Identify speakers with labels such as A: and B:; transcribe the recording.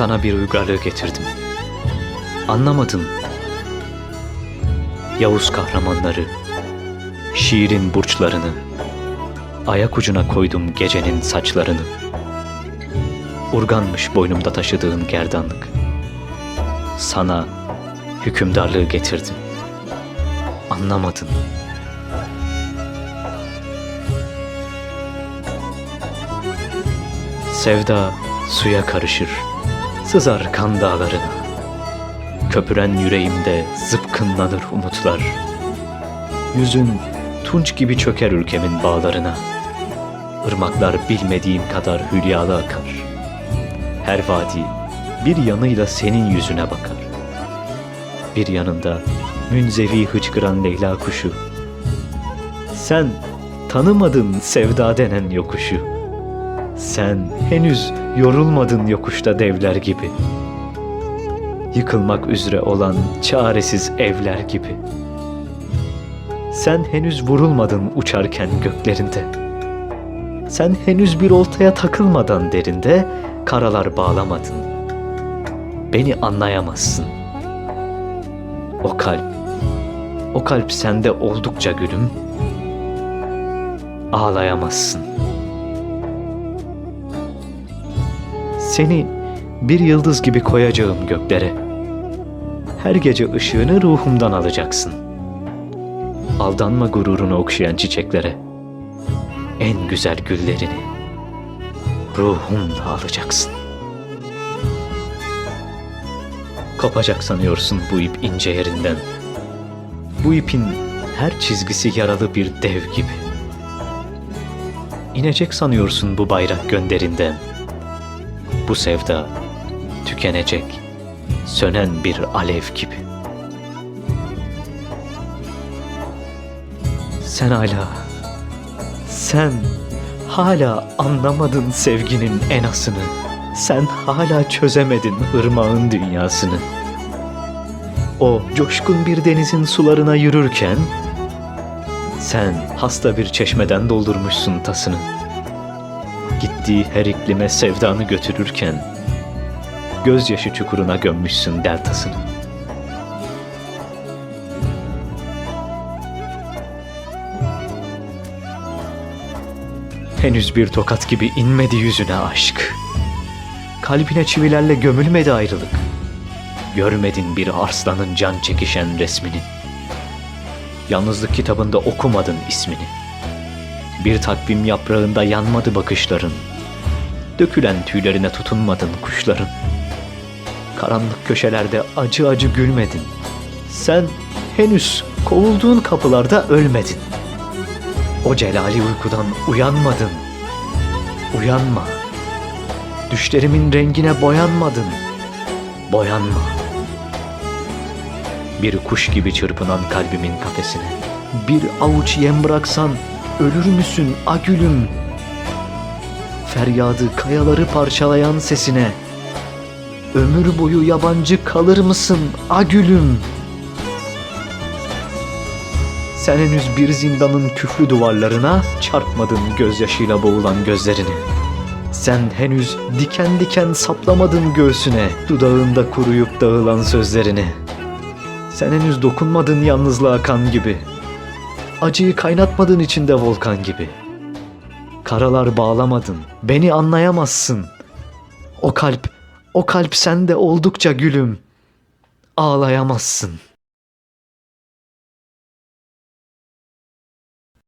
A: sana bir uygarlığı getirdim. Anlamadın. Yavuz kahramanları, şiirin burçlarını, ayak ucuna koydum gecenin saçlarını. Urganmış boynumda taşıdığın gerdanlık. Sana hükümdarlığı getirdim. Anlamadın. Sevda suya karışır, sızar kan dağlarına. Köpüren yüreğimde zıpkınlanır umutlar. Yüzün tunç gibi çöker ülkemin bağlarına. Irmaklar bilmediğim kadar hülyalı akar. Her vadi bir yanıyla senin yüzüne bakar. Bir yanında münzevi hıçkıran Leyla kuşu. Sen tanımadın sevda denen yokuşu. Sen henüz yorulmadın yokuşta devler gibi. Yıkılmak üzere olan çaresiz evler gibi. Sen henüz vurulmadın uçarken göklerinde. Sen henüz bir oltaya takılmadan derinde karalar bağlamadın. Beni anlayamazsın. O kalp, o kalp sende oldukça gülüm. Ağlayamazsın. Seni bir yıldız gibi koyacağım göklere. Her gece ışığını ruhumdan alacaksın. Aldanma gururunu okşayan çiçeklere. En güzel güllerini ruhunla alacaksın. Kopacak sanıyorsun bu ip ince yerinden. Bu ipin her çizgisi yaralı bir dev gibi. İnecek sanıyorsun bu bayrak gönderinden. Bu sevda tükenecek, sönen bir alev gibi. Sen hala, sen hala anlamadın sevginin enasını. Sen hala çözemedin ırmağın dünyasını. O coşkun bir denizin sularına yürürken, sen hasta bir çeşmeden doldurmuşsun tasını gittiği her iklime sevdanı götürürken gözyaşı çukuruna gömmüşsün deltasını. Henüz bir tokat gibi inmedi yüzüne aşk. Kalbine çivilerle gömülmedi ayrılık. Görmedin bir arslanın can çekişen resmini. Yalnızlık kitabında okumadın ismini. Bir takvim yaprağında yanmadı bakışların. Dökülen tüylerine tutunmadın kuşların. Karanlık köşelerde acı acı gülmedin. Sen henüz kovulduğun kapılarda ölmedin. O celali uykudan uyanmadın. Uyanma. Düşlerimin rengine boyanmadın. Boyanma. Bir kuş gibi çırpınan kalbimin kafesine. Bir avuç yem bıraksan ölür müsün agülüm? Feryadı kayaları parçalayan sesine. Ömür boyu yabancı kalır mısın agülüm? Sen henüz bir zindanın küflü duvarlarına çarpmadın gözyaşıyla boğulan gözlerini. Sen henüz diken diken saplamadın göğsüne dudağında kuruyup dağılan sözlerini. Sen henüz dokunmadın yalnızlığa kan gibi. Acıyı kaynatmadın içinde volkan gibi. Karalar bağlamadın, beni anlayamazsın. O kalp, o kalp sende oldukça gülüm. Ağlayamazsın.''